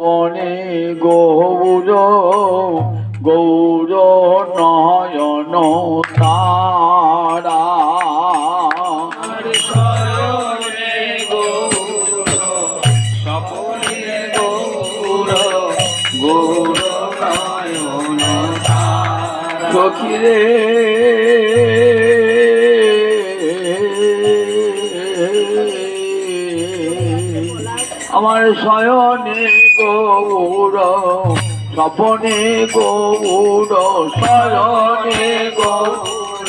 পনে গৌর গৌর নয়ন তারা। সখিরে আমার শয়নে গৌর স্বপনে গৌর শয়নে গৌর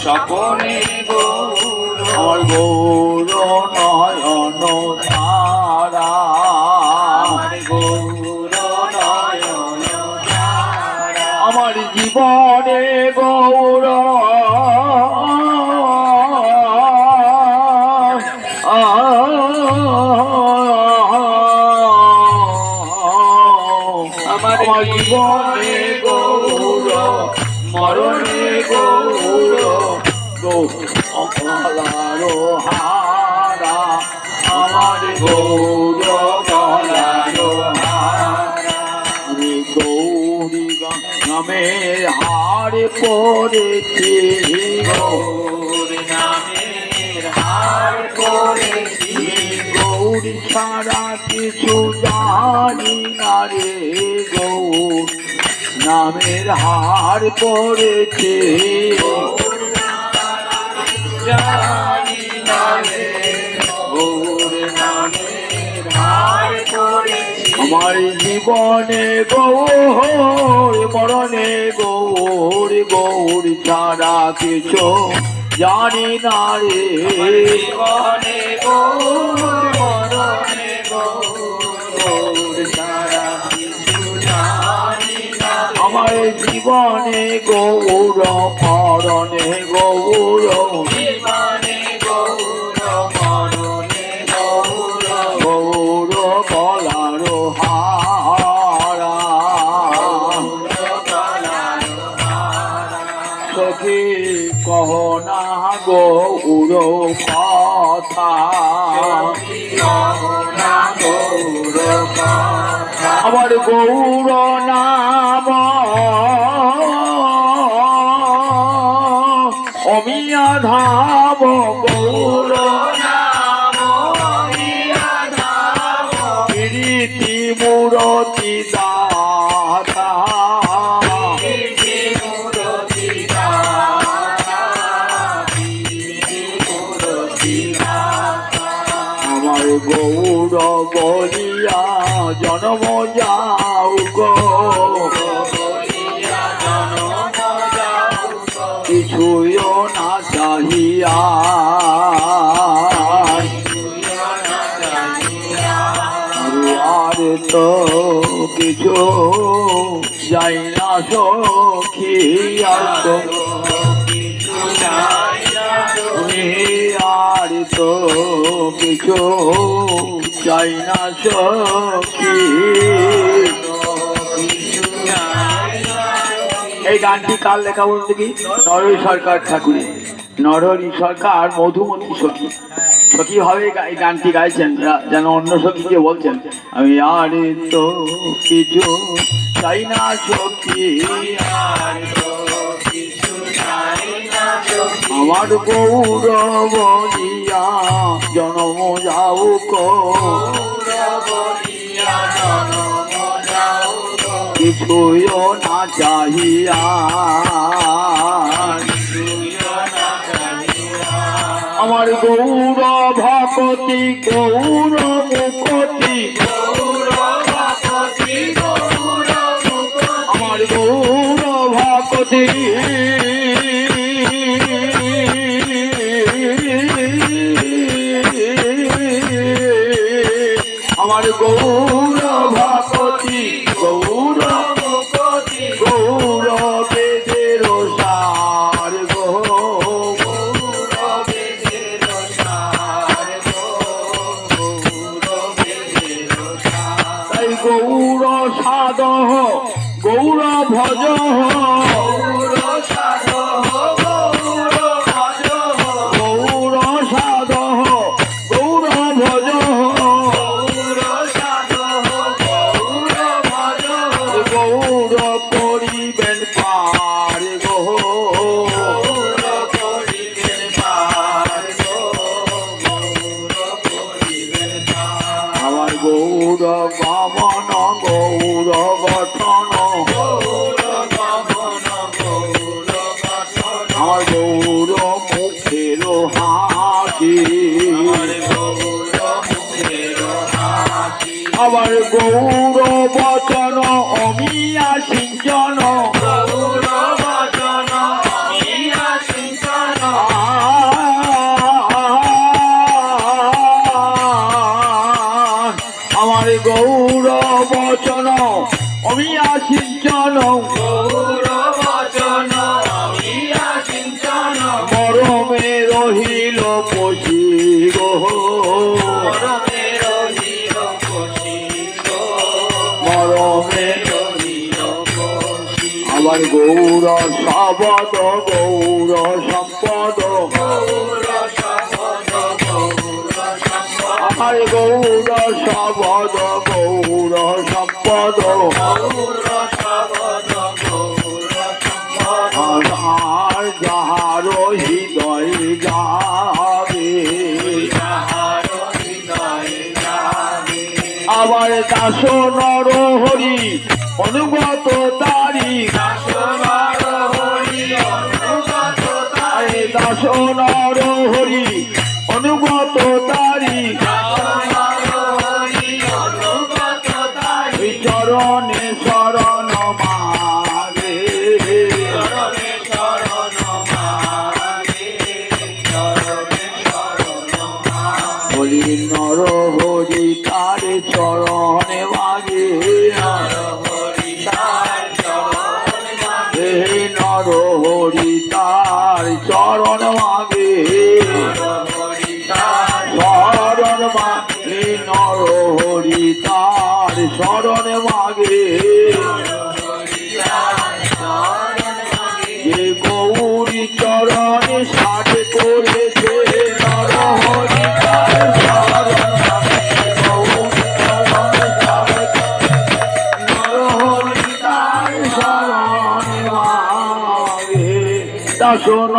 স্বপনে গৌর আমার গৌর নয়ন তারা গৌর নয়ন আমার জীবনে গৌর জীবনে গৌর মরণে গৌর গৌরারো হারা, আমার গৌর গলারো হারা গৌরী নামের হার পড়েছি গৌর ছাড়া কিছু জানি না রে গৌর নামের হার পড়েছে। জানি না রে আমার জীবনে গৌর মরণে গৌর গৌর ছাড়া কিছু জানি না রে। গৌর জীবনে গৌর মরণে গৌর। জীবনে গৌর মরণে গৌর। গৌর গলার হারা। সখী কহ না গৌর কথা। আমার গৌর নাম গৌর বলিয়া জন্ম যাও গো কিছুও না চাহিয়া। আর তো কিছু যাই না সখী আর তো তুমি আর তো কিছু চাই না সখী এই গানটি কার লেখা বলতে কি নরহরি সরকার ঠাকুরের। নরহরি সরকার মধুমতি সখী। সখী হবে এই গানটি গাইছেন। যেন অন্য সখীকে বলছেন, আমি আর তো কিছু চাই না সখী, আর। আমার গৌর বলিয়া জনম যাও কো কিছুও না চাহিয়া। আমার গৌর ভকতি গৌর মুখতি আমার গৌর ভকতি আমার গৌর ভকতি গৌর গৌর গমন গো আমার গৌর শবদ গৌর সম্পদ। আমার গৌর শবদ গৌর সম্পদ দাস নর হরি অনুগত তারি। দাস নর হরি অনুগত তারি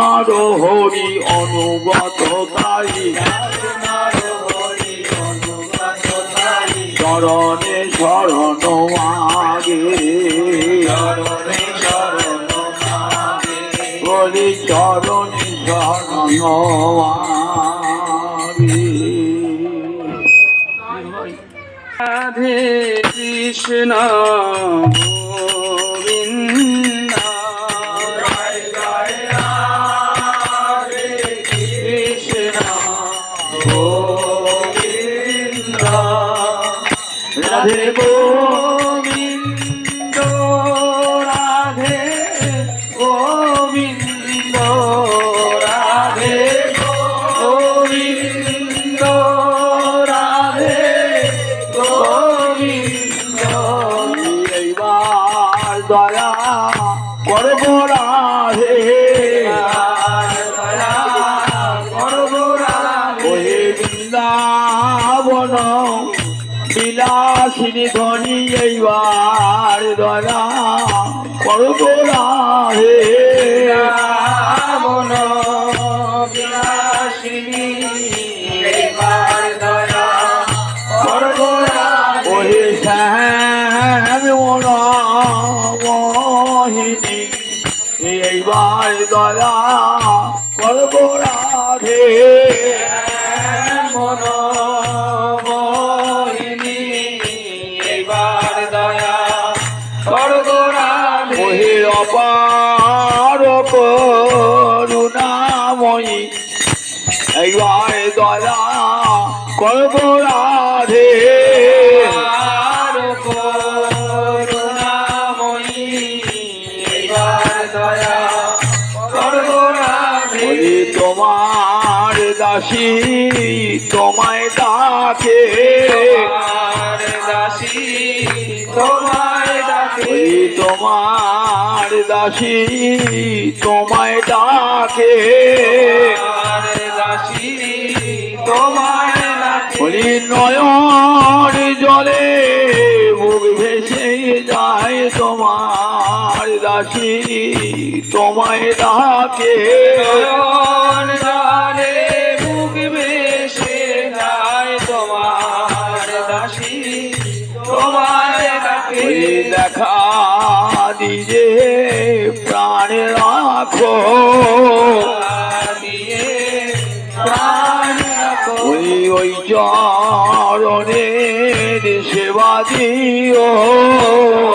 দাস নরহরি অনুগত তাই। চরণে শরণ মাগে বলি চরণে শরণ রাধে কৃষ্ণ। তোমার দাসী তোমায় ডাকে। ওরে তোমার দাসী তোমায় ডাকে। ভেসে দাসী তোমায় ডাকে। নয়ন জলে মুখ বেশে যায় তোমার দাসী তোমায় ডাকে। দেখা দিয়ে প্রাণ রাখো। ওই ওই চরণের সেবা দিও।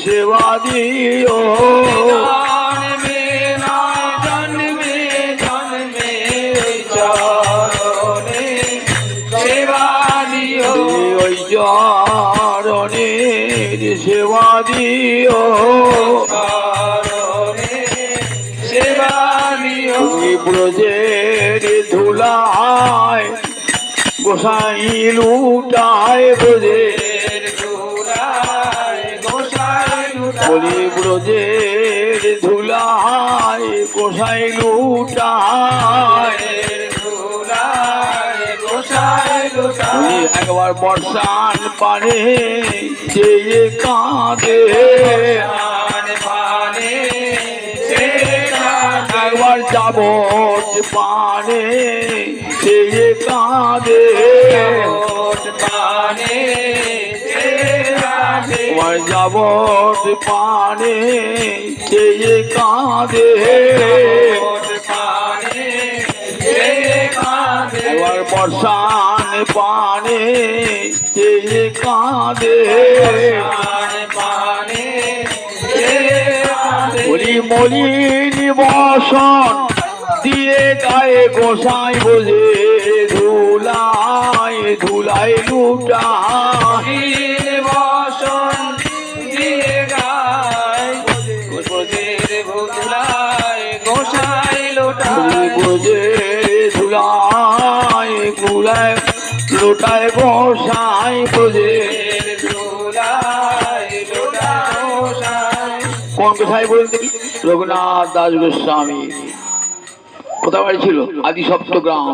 সেবা দিও সেবা দিও সেবা দিও ব্রজের ধুলায় গোসাই লুটায় ব্রজের বলি ব্রজের ধুলায় গোসাই লুটায়? একবার বর্ষান পানে যে কাঁদে। একবার যাব পানে সে কাঁদে। পানে যাব পানে সে কাঁদে একবার বর্ষান পানে সে কাঁদে বলি মলিন বসন দিয়ে গায়ে গোসাই বোঝে ধুলায় ধুলায় লুটা লোটায় লোটা গোসাই কোন গোসাই বলুন দেখি রঘুনাথ দাস গোস্বামী। কোথায় বাড়ি ছিল? আদি সপ্তগ্রাম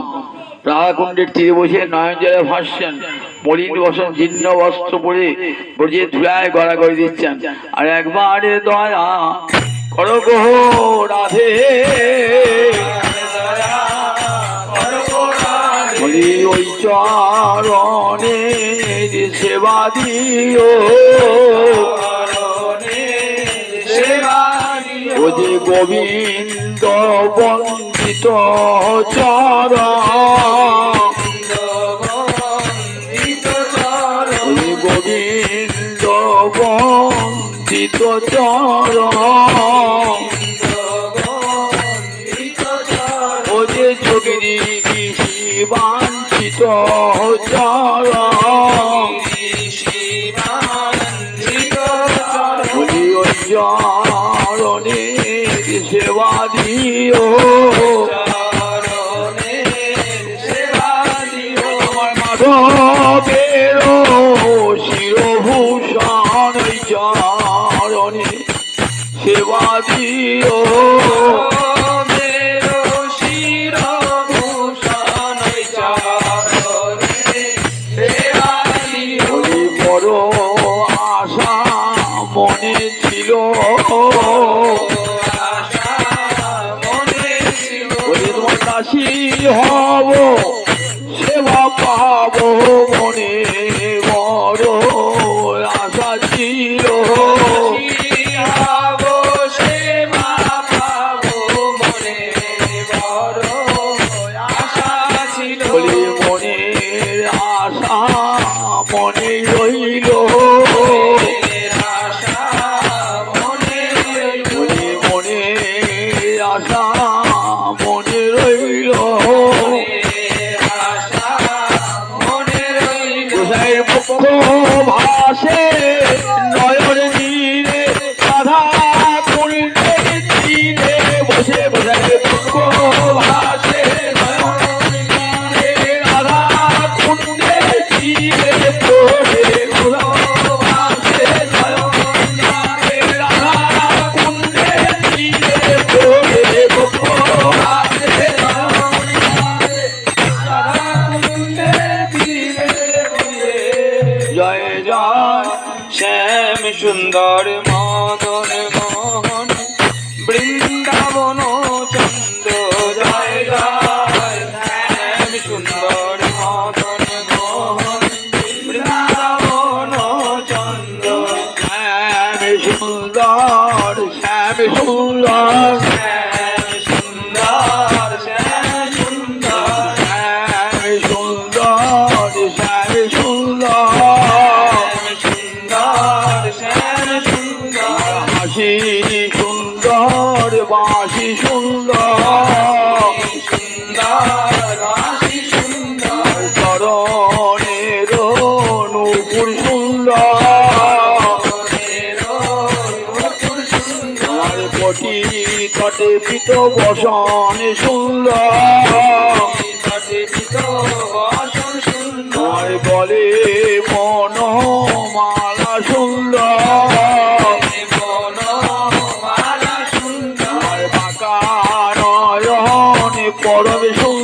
রাধাকুণ্ডের তীরে বসে নয়ন জলে ভাসছেন। মলিন বসন জীর্ণ বস্ত্র পরে ব্রজে ধুলায় গড়াগড়ি দিচ্ছেন। আর একবারে দয়া করো গো রাধে। ওই চরণে সেবা দিও। ও যে গোবিন্দ বন্দিত ওই গোবিন্দ বন্দিত বন্দিত ও যে যোগিনী বাঞ্ছিত চরণ সেবা দিও মাধবের শিরভূষণ চরণে সেবা দিও দাসী হব। বিত বসন সুন্দর। সুন্দর বলে মনমালা সুন্দর। মনমালা সুন্দর বাঁকা নয়নে পরম সুন্দর।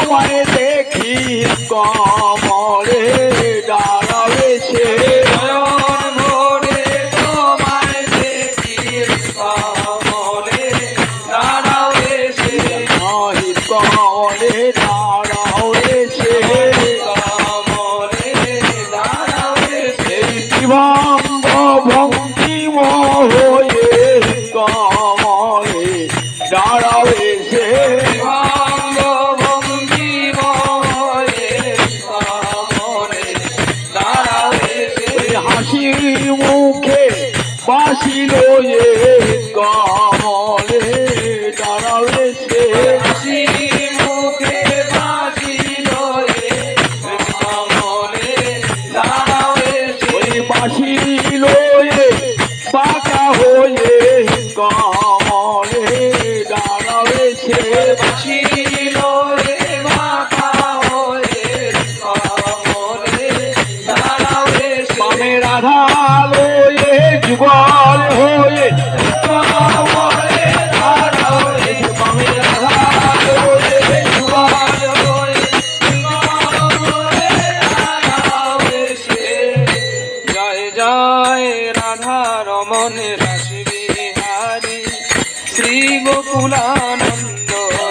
তোমায় দেখি কম। গোকুলানন্দ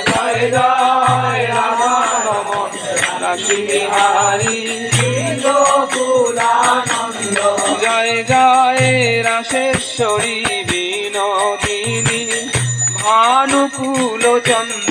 জয় জয় রাধা রমন লক্ষ্মী হারি গোকুলানন্দ জয় জয় রাশেশ্বরী বিনোদিনী। ভানুকুল চন্দ্র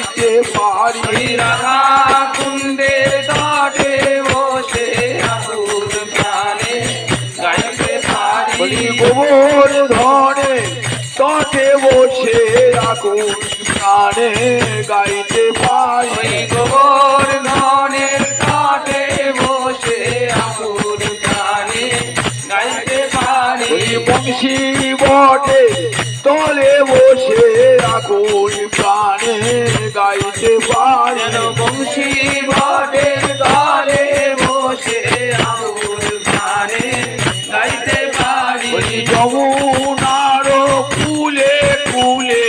হইতে পারি। রাধা কুন্দে দাটে বসে আগুন গাইতে পারি। গোবর ধরে তটে বসে আগুন প্রাণে গাইতে পারি। গোবর ধরে তটে বসে আগুন প্রাণে গাইতে পারি। বংশী বটে তলে বসে রাখুন গানের গাইতে পারেন বংশী বটের তলে বসে আউর গানে গাইতে পারি। যমুনার ফুলে ফুলে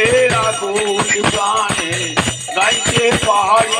আগুন গানে গাইতে পারি।